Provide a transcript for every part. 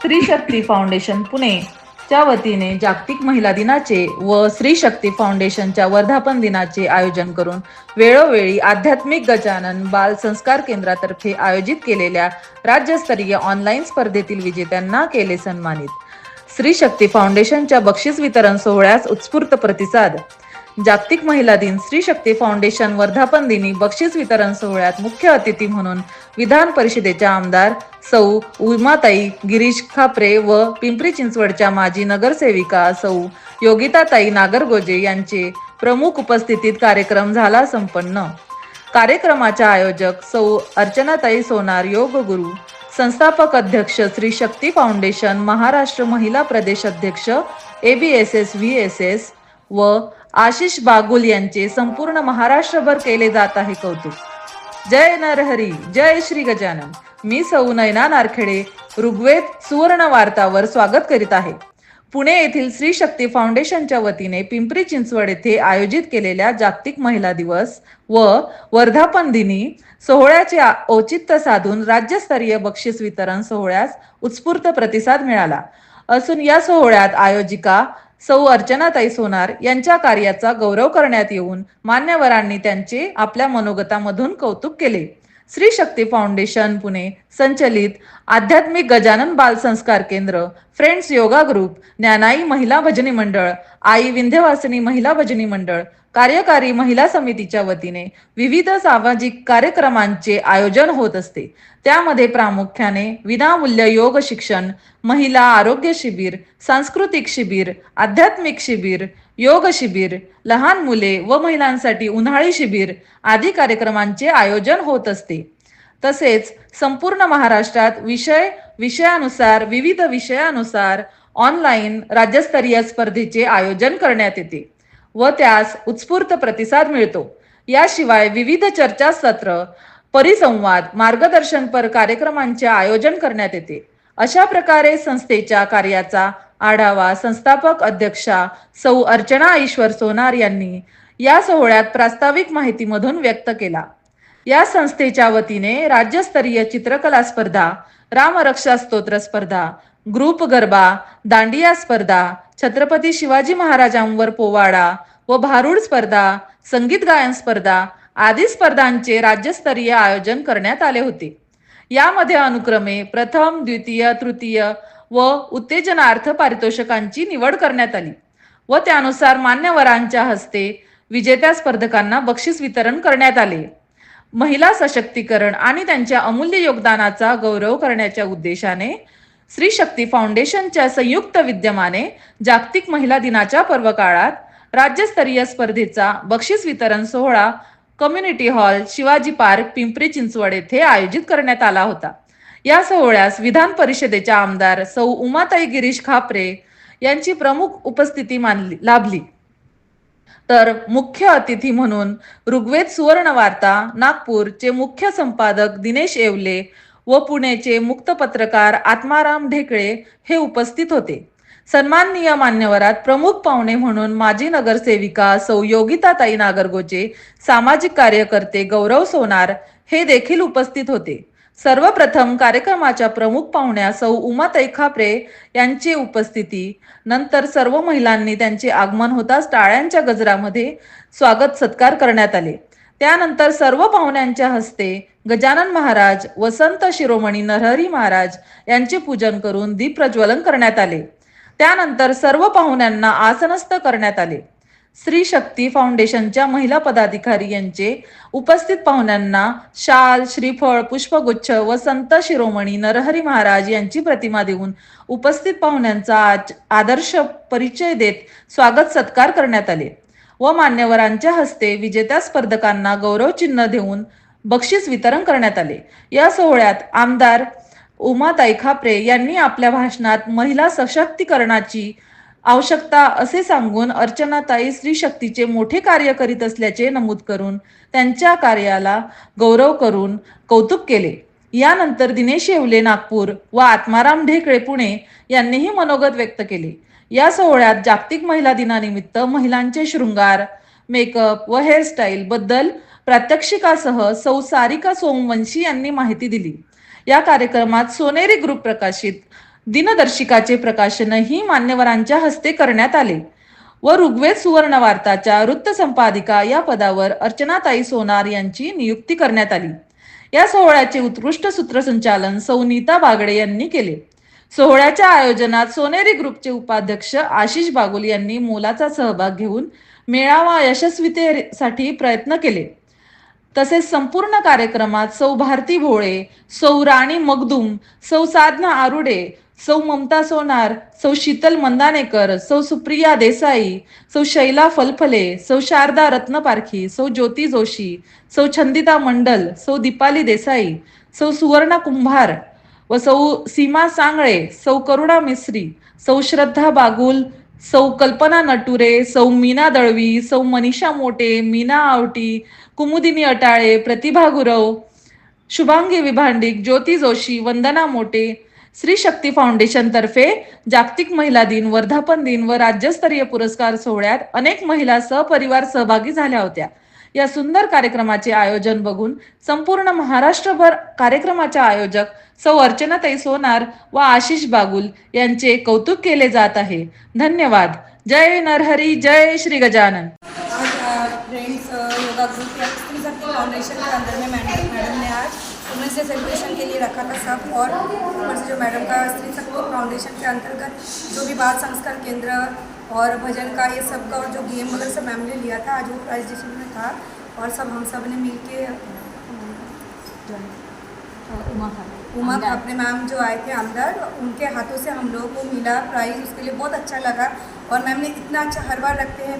स्त्री शक्ती फाउंडेशन पुणे. च्या वतीने जागतिक महिला दिनाचे व स्त्री शक्ती फाउंडेशनच्या वर्धापन दिनाचे आयोजन करून वेळोवेळी आध्यात्मिक गजानन बाल संस्कार केंद्रातर्फे आयोजित केलेल्या राज्यस्तरीय ऑनलाईन स्पर्धेतील विजेत्यांना केले सन्मानित. स्त्री शक्ती फाउंडेशनच्या बक्षीस वितरण सोहळ्यास उत्स्फूर्त प्रतिसाद जागतिक महिला दिन स्त्री शक्ती फाउंडेशन वर्धापन दिनी बक्षीस वितरण सोहळ्यात मुख्य अतिथी म्हणून विधान परिषदेच्या आमदार सौ उमाताई गिरीश खापरे व पिंपरी चिंचवडच्या माजी नगरसेविका सौ योगिताताई नागरगोजे यांचे प्रमुख उपस्थितीत कार्यक्रम झाला संपन्न. कार्यक्रमाच्या आयोजक सौ अर्चनाताई सोनार योग गुरु संस्थापक अध्यक्ष श्री शक्ती फाउंडेशन महाराष्ट्र महिला प्रदेश अध्यक्ष एबीएसएस व्ही एस एस व आशिष बागुल यांचे संपूर्ण महाराष्ट्रभर केले जात आहे कौतुक. जय नरहरी जय श्री गजानन. मी सौ नयना नारखेडे ऋग्वेद सुवर्ण वार्तावर स्वागत करीत आहे. पुणे येथील श्री शक्ती फाउंडेशनच्या वतीने पिंपरी चिंचवड येथे आयोजित केलेल्या जागतिक महिला दिवस व वर्धापन दिनी सोहळ्याचे औचित्य साधून राज्यस्तरीय बक्षीस वितरण सोहळ्यास उत्स्फूर्त प्रतिसाद मिळाला. असून या सोहळ्यात आयोजिका सौ अर्चनाताई सोनार यांच्या कार्याचा गौरव करण्यात येऊन मान्यवरांनी त्यांचे आपल्या मनोगतामधून कौतुक केले. श्री शक्ती फाउंडेशन पुणे. संचलित आध्यात्मिक गजानन बाल संस्कार केंद्र फ्रेंड्स योगा ग्रुप ज्ञानाई महिला भजनी मंडळ आई विंध्यवासिनी महिला भजनी मंडळ कार्यकारी महिला समितीच्या वतीने विविध सामाजिक कार्यक्रमांचे आयोजन होत असते. त्यामध्ये प्रामुख्याने विनामूल्य योग शिक्षण महिला आरोग्य शिबिर सांस्कृतिक शिबिर आध्यात्मिक शिबिर योग शिबिर लहान मुले व महिलांसाठी उन्हाळी शिबिर आदी कार्यक्रमांचे आयोजन होत असते. तसेच संपूर्ण महाराष्ट्रात विषय विषयानुसार विविध विषयानुसार ऑनलाईन राज्यस्तरीय स्पर्धेचे आयोजन करण्यात येते व त्यास उत्स्फूर्त प्रतिसाद मिळतो. याशिवाय विविध चर्चासत्र परिसंवाद मार्गदर्शनपर कार्यक्रमांचे आयोजन करण्यात येते. अशा प्रकारे संस्थेच्या कार्याचा आढावा संस्थापक अध्यक्षा सौ अर्चना ईश्वर सोनार यांनी या सोहळ्यात प्रास्ताविक माहितीमधून व्यक्त केला. या संस्थेच्या वतीने राज्यस्तरीय चित्रकला स्पर्धा रामरक्षा स्तोत्र स्पर्धा ग्रुप गरबा दांडिया स्पर्धा छत्रपती शिवाजी महाराजांवर पोवाडा व भारुड स्पर्धा संगीत गायन स्पर्धा आदी स्पर्धांचे राज्यस्तरीय आयोजन करण्यात आले होते. यामध्ये अनुक्रमे प्रथम द्वितीय तृतीय व उत्तेजनार्थ पारितोषिकांची निवड करण्यात आली व त्यानुसार मान्यवरांच्या हस्ते विजेत्या स्पर्धकांना बक्षीस वितरण करण्यात आले. महिला सशक्तीकरण आणि त्यांच्या अमूल्य योगदानाचा गौरव करण्याच्या उद्देशाने श्री शक्ती फाउंडेशनच्या संयुक्त विद्यमाने जागतिक महिला दिनाच्या पर्वकाळात राज्यस्तरीय स्पर्धेचा बक्षीस वितरण सोहळा community hall Shivaji park Pimpri Chinchwad येथे आयोजित करण्यात आला होता. या सोहळ्यास विधान परिषदेच्या आमदार सौ उमाताई गिरीश खापरे यांची प्रमुख उपस्थिती मानली लाभली. तर मुख्य अतिथी म्हणून ऋग्वेद सुवर्ण वार्ता नागपूरचे मुख्य संपादक दिनेश येवले व पुणेचे मुक्त पत्रकार आत्माराम ढेकळे हे उपस्थित होते. सन्माननीय मान्यवरात प्रमुख पाहुणे म्हणून माजी नगरसेविका सौ योगिताताई नागरगोचे सामाजिक कार्यकर्ते गौरव सोनार हे देखील उपस्थित होते. सर्वप्रथम कार्यक्रमाच्या प्रमुख पाहुण्या सौ उमाताई खापरे यांची उपस्थिती. नंतर सर्व महिलांनी त्यांचे आगमन होताच टाळ्यांच्या गजरामध्ये स्वागत सत्कार करण्यात आले. त्यानंतर सर्व पाहुण्यांच्या हस्ते गजानन महाराज वसंत शिरोमणी नरहरी महाराज यांचे पूजन करून दीप प्रज्वलन करण्यात आले. त्यानंतर सर्व पाहुण्यांना आसनस्थ करण्यात आले. स्त्री शक्ती फाउंडेशनच्या महिला पदाधिकारी यांचे उपस्थित पाहुण्यांना शाल श्रीफळ पुष्पगुच्छ व संत शिरोमणी नरहरी महाराज यांची प्रतिमा देऊन उपस्थित पाहुण्यांचा आज- आदर्श परिचय देत स्वागत सत्कार करण्यात आले व मान्यवरांच्या हस्ते विजेत्या स्पर्धकांना गौरव चिन्ह देऊन बक्षीस वितरण करण्यात आले. या सोहळ्यात आमदार उमाताई खापरे यांनी आपल्या भाषणात महिला सशक्तीकरणाची आवश्यकता असे सांगून अर्चनाताई स्त्री शक्तीचे मोठे कार्य करीत असल्याचे नमूद करून त्यांच्या कार्याला गौरव करून कौतुक केले. यानंतर दिनेश येवले नागपूर व आत्माराम ढेकळे पुणे यांनीही मनोगत व्यक्त केले. या सोहळ्यात जागतिक महिला दिनानिमित्त महिलांचे शृंगार मेकअप व हेअरस्टाईल बद्दल प्रात्यक्षिकासह सौ सारिका सोमवंशी यांनी माहिती दिली. या कार्यक्रमात सोनेरी ग्रुप प्रकाशित. दिनदर्शिकाचे प्रकाशनही मान्यवरांच्या हस्ते करण्यात आले. व ऋग्वेद सुवर्ण वार्ताच्या वृत्त संपादिका या पदावर अर्चनाताई सोनार यांची नियुक्ती करण्यात आली. या सोहळ्याचे उत्कृष्ट सूत्रसंचालन सौनीता बागडे यांनी केले. सोहळ्याच्या आयोजनात सोनेरी ग्रुपचे उपाध्यक्ष आशिष बागुल यांनी मोलाचा सहभाग घेऊन मेळावा यशस्वीतेसाठी प्रयत्न केले. तसेच संपूर्ण कार्यक्रमात सौ भारती भोळे सौ राणी मगदुम सौ साधना आरुडे सौ ममता सोनार सौ शीतल मंदानेकर सौ सुप्रिया देसाई सौ शैला फलफले सौ शारदा रत्नपारखी सौ ज्योती जोशी सौ छंदिता मंडल सौ दीपाली देसाई सौ सुवर्णा कुंभार व सौ सीमा सांगळे सौ करुणा मिस्री सौ श्रद्धा बागुल सौ कल्पना नटुरे सौ मीना दळवी सौ मनीषा मोटे मीना आवटी कुमुदिनी अटाळे प्रतिभा गुरव शुभांगी विभांडिक ज्योती जोशी वंदना मोटे श्री शक्ती फाउंडेशन तर्फे जागतिक महिला दिन वर्धापन दिन व राज्यस्तरीय पुरस्कार सोहळ्यात अनेक महिला सहपरिवार सहभागी झाल्या होत्या. या सुंदर कार्यक्रमाचे आयोजन बघून संपूर्ण महाराष्ट्रभर कार्यक्रमाच्या आयोजक सौ अर्चनाताई सोनार व आशिष बागुल यांचे कौतुक केले जात आहे. धन्यवाद. जय नरहरी जय Shri Gajanan. Yoga women's day celebration के लिए रखा था सब और ऊपर से जो मैडम का स्त्री शक्ति फाउंडेशन के अंतर्गत जो भी बाल संस्कार केंद्र और भजन का ये सब का और जो गेम वगैरह सब मैम ने लिया था आज वो प्राइज डिस्ट्रीब्यूशन में था और सब हम सबने मिल के उमा अपने मैम जो आए थे अंदर उनके हाथों से हम लोगों को मिला प्राइज़ उसके लिए बहुत अच्छा लगा और मैम ने इतना अच्छा हर बार रखते हैं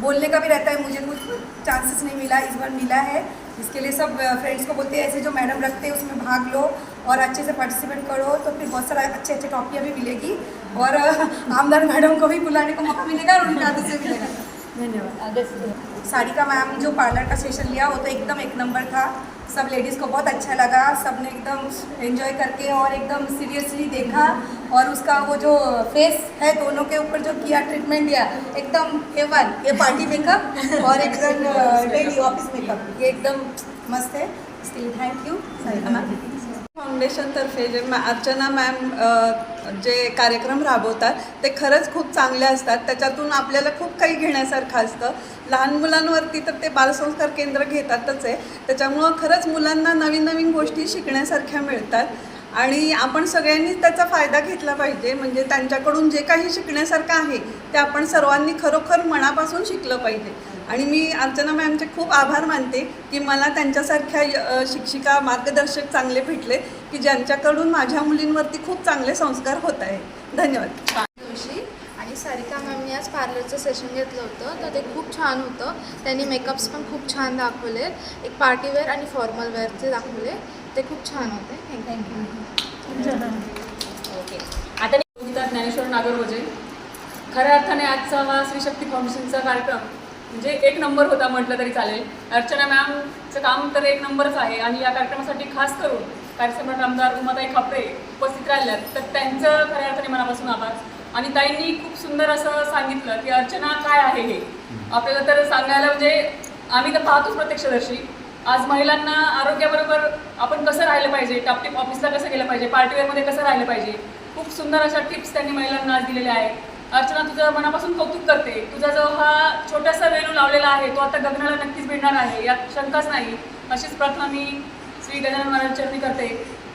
बोलने का भी रहता है मुझे कुछ चांसेस नहीं मिला इस बार मिला है। इसके लिए सब फ्रेंड्स को बोलते हैं ऐसे जो मैडम रखते हैं उसमें भाग लो और अच्छे से पार्टिसिपेट करो। तो फिर बहुत सारा अच्छे अच्छे टॉपियाँ भी मिलेगी और आमदार मैडम को भी बुलाने का मौका मिलेगा और उनके हाथों से मिलेगा। धन्यवाद। साड़ी का मैम जो पार्लर का सेशन लिया वो तो एकदम एक नंबर था। सब लेडीज़ को बहुत अच्छा लगा सबने एकदम एंजॉय करके और एकदम सीरियसली देखा और उसका वो जो फेस है दोनों के ऊपर जो किया ट्रीटमेंट दिया एकदम ए वन ये पार्टी मेकअप और एकदम डेली ऑफ़िस मेकअप ये एकदम मस्त है। इसके लिए थैंक यू फाउंडेशनतर्फे जे मॅ अर्चना मॅम जे कार्यक्रम राबवतात ते खरंच खूप चांगले असतात. त्याच्यातून आपल्याला खूप काही घेण्यासारखं असतं. लहान मुलांवरती तर ते बालसंस्कार केंद्र घेतातच आहे. त्याच्यामुळं खरंच मुलांना नवीन नवीन गोष्टी शिकण्यासारख्या मिळतात. आणि आपण सगळ्यांनी त्याचा फायदा घेतला पाहिजे. म्हणजे त्यांच्याकडून जे काही शिकण्यासारखं आहे ते आपण सर्वांनी खरोखर मनापासून शिकलं पाहिजे. आणि मी अर्चना मॅमचे खूप आभार मानते की मला त्यांच्यासारख्या शिक्षिका मार्गदर्शक चांगले भेटले की ज्यांच्याकडून माझ्या मुलींवरती खूप चांगले संस्कार होत आहे धन्यवाद. दिवशी आणि सारिका मॅमनी आज पार्लरचं सेशन घेतलं होतं तर ते खूप छान होतं. त्यांनी मेकअप्स पण खूप छान दाखवले एक पार्टीवेअर आणि फॉर्मल वेअरचे दाखवले. ते खूप छान होते. Thank you okay. आता गीता ज्ञानेश्वर नागरगोजे. खऱ्या अर्थाने आजचा हा श्री शक्ती फाउंडेशनचा कार्यक्रम म्हणजे एक नंबर होता म्हटलं तरी चालेल. अर्चना मॅमचं काम तर एक नंबरच आहे आणि या कार्यक्रमासाठी खास करून कार्यसम्राट आमदार उमाताई खापरे उपस्थित राहिल्यात. तर त्यांचं खऱ्या अर्थाने मनापासून आभार. आणि ताईंनी खूप सुंदर असं सांगितलं की अर्चना काय आहे हे. आपल्याला तर सांगायला म्हणजे आम्ही तर पाहतोच प्रत्यक्षदर्शी. आज महिलांना आरोग्याबरोबर आपण कसं राहिलं पाहिजे? टापटीप ऑफिसला कसं गेलं पाहिजे? पार्टीवेअरमध्ये कसं राहिलं पाहिजे? खूप सुंदर अशा टिप्स त्यांनी महिलांना आज दिलेल्या आहेत. अर्चना तुझं मनापासून कौतुक करते. तुझा जो हा छोटासा वेणू लावलेला आहे. तो आता गगनाला नक्कीच भिडणार आहे. यात शंकाच नाही. अशीच प्रार्थना मी श्री गजानन महाराज चरणी करते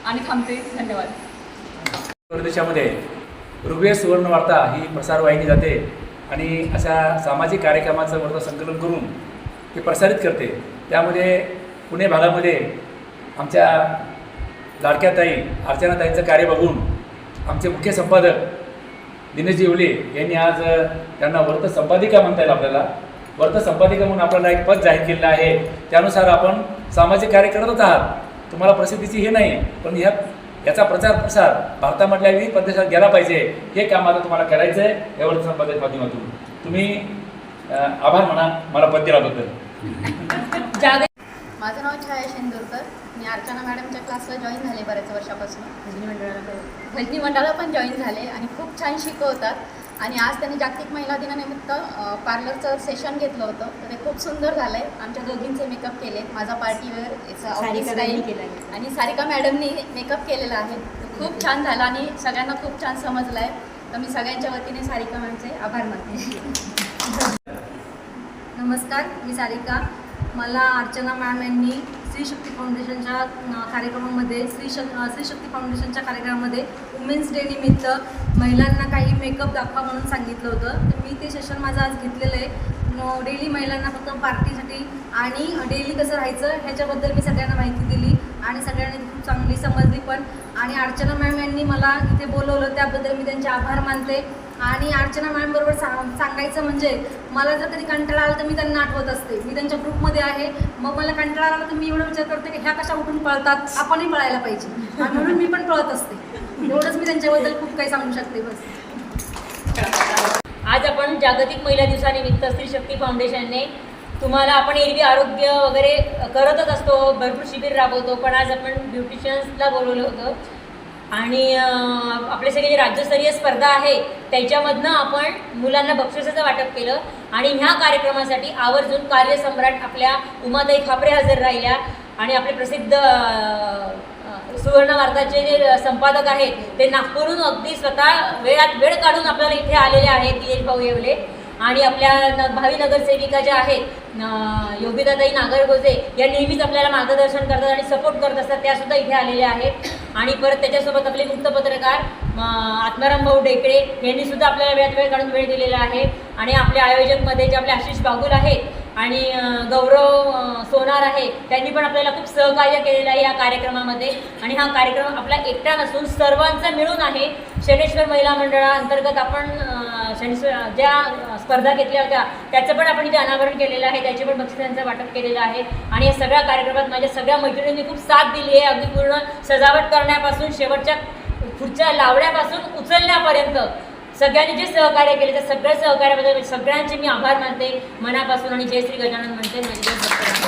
आणि थांबते. धन्यवाद. प्रदेशामध्ये ऋग्वेद सुवर्ण वार्ता ही प्रसारवाहिनी जाते आणि अशा सामाजिक कार्यक्रमाचं वर्ग संकलन करून ते प्रसारित करते. त्यामध्ये पुणे भागामध्ये आमच्या लाडक्याताई अर्चनाताईंचं कार्य बघून आमचे मुख्य संपादक दिनेश येवले यांनी आज त्यांना वर्त संपादिका म्हणता येईल आपल्याला. वर्त संपादिका म्हणून आपल्याला एक पद जाहीर केलेलं आहे. त्यानुसार आपण सामाजिक कार्य करतच आहात. तुम्हाला प्रसिद्धीची हे नाही पण ह्या याचा प्रचार प्रसार भारतामधल्या विविध प्रदेशात गेला पाहिजे. हे काम आता तुम्हाला करायचं आहे या वर्त संपादक माध्यमातून. तुम्ही आभार म्हणा मला पद दिल्याबद्दल. माझं नाव छाया शेंदूरकर. मी अर्चना मॅडमच्या क्लासला जॉईन झाले बऱ्याच वर्षापासून. भजनी मंडळाला भजनी मंडळाला पण जॉईन झाले आणि खूप छान शिकवतात. आणि आज त्यांनी जागतिक महिला दिनानिमित्त पार्लरचं सेशन घेतलं होतं. तर ते खूप सुंदर झालं आहे आमच्या दोघींचे मेकअप केले माझा पार्टीवेअर स्टाईल आणि सारिका मॅडमनी मेकअप केलेला आहे. तो खूप छान झालं आणि सगळ्यांना खूप छान समजलं आहे तर मी सगळ्यांच्या वतीने सारिका मॅमचे आभार मानते. नमस्कार. मी सारिका. मला अर्चना मॅम यांनी स्त्री शक्ती फाउंडेशनच्या कार्यक्रमामध्ये स्त्री शक स्त्री शक्ती फाउंडेशनच्या कार्यक्रमामध्ये वुमेन्स डे निमित्त महिलांना काही मेकअप दाखवा म्हणून सांगितलं होतं. तर मी ते सेशन माझं आज घेतलेलं आहे. डेली महिलांना फक्त पार्टीसाठी आणि डेली कसं राहायचं ह्याच्याबद्दल मी सगळ्यांना माहिती दिली. आणि सगळ्यांनी खूप चांगली समजली पण. आणि अर्चना मॅम यांनी मला इथे बोलवलं त्याबद्दल मी त्यांचे आभार मानते. आणि अर्चना मॅम बरोबर सांग सांगायचं म्हणजे मला जर कधी कंटाळा आला तर मी त्यांना आठवत असते. मी त्यांच्या ग्रुपमध्ये आहे. मग मला कंटाळा आला तर मी एवढं विचार करते की ह्या कशा उठून पळतात? आपणही पळायला पाहिजे. म्हणून मी पण पळत असते. एवढंच मी त्यांच्याबद्दल खूप काही सांगू शकते बस. आज आपण जागतिक महिला दिवसानिमित्त स्त्री शक्ती फाउंडेशनने तुम्हाला आपण एरवी आरोग्य वगैरे करतच असतो भरपूर शिबिर राबवतो पण आज आपण ब्युटिशियन्सला बोलवलं होतं. आणि आपले सगळे जे राज्यस्तरीय स्पर्धा आहे त्याच्यामधनं आपण मुलांना बक्षिसाचं वाटप केलं. आणि ह्या कार्यक्रमासाठी आवर्जून कार्यसम्राट आपल्या उमाताई खापरे हजर राहिल्या. आणि आपले प्रसिद्ध सुवर्ण वार्ताचे जे संपादक आहेत ते नागपूरहून अगदी स्वतः वेळात वेळ काढून आपल्याला इथे आलेले आहेत दिनेश भाऊ येवले. आणि आपल्या न भावी नगरसेविका ज्या आहेत न- योगिताताई नागरगोजे या नेहमीच आपल्याला मार्गदर्शन करतात आणि सपोर्ट करत असतात. त्यासुद्धा इथे आलेल्या आहेत. आणि परत त्याच्यासोबत आपले मुक्त पत्रकार म, आत्माराम भाऊ डेकडे यांनीसुद्धा आपल्याला वेळात वेळ काढून वेळ दिलेला आहे. आणि आपल्या आयोजकमध्ये जे आपले आशिष बागुल आहेत आणि गौरव सोनार आहे त्यांनी पण आपल्याला खूप सहकार्य केलेलं आहे या कार्यक्रमामध्ये. आणि हा कार्यक्रम आपला एकटा नसून सर्वांचा मिळून आहे. शनेश्वर महिला मंडळाअंतर्गत आपण शनेश्वर ज्या स्पर्धा घेतल्या होत्या त्याचं पण आपण इथे अनावरण केलेलं आहे. त्याचे पण बक्षिसांचं वाटप केलेलं आहे. आणि या सगळ्या कार्यक्रमात माझ्या सगळ्या मैत्रिणींनी खूप साथ दिली आहे. अगदी पूर्ण सजावट करण्यापासून शेवटच्या पुढच्या लावण्यापासून उचलण्यापर्यंत. सगळ्यांनी जे सहकार्य केले त्या सगळ्या सहकार्याबद्दल सगळ्यांचे मी आभार मानते. मनापासून आणि जय श्री गजानन म्हणते. म्हणजे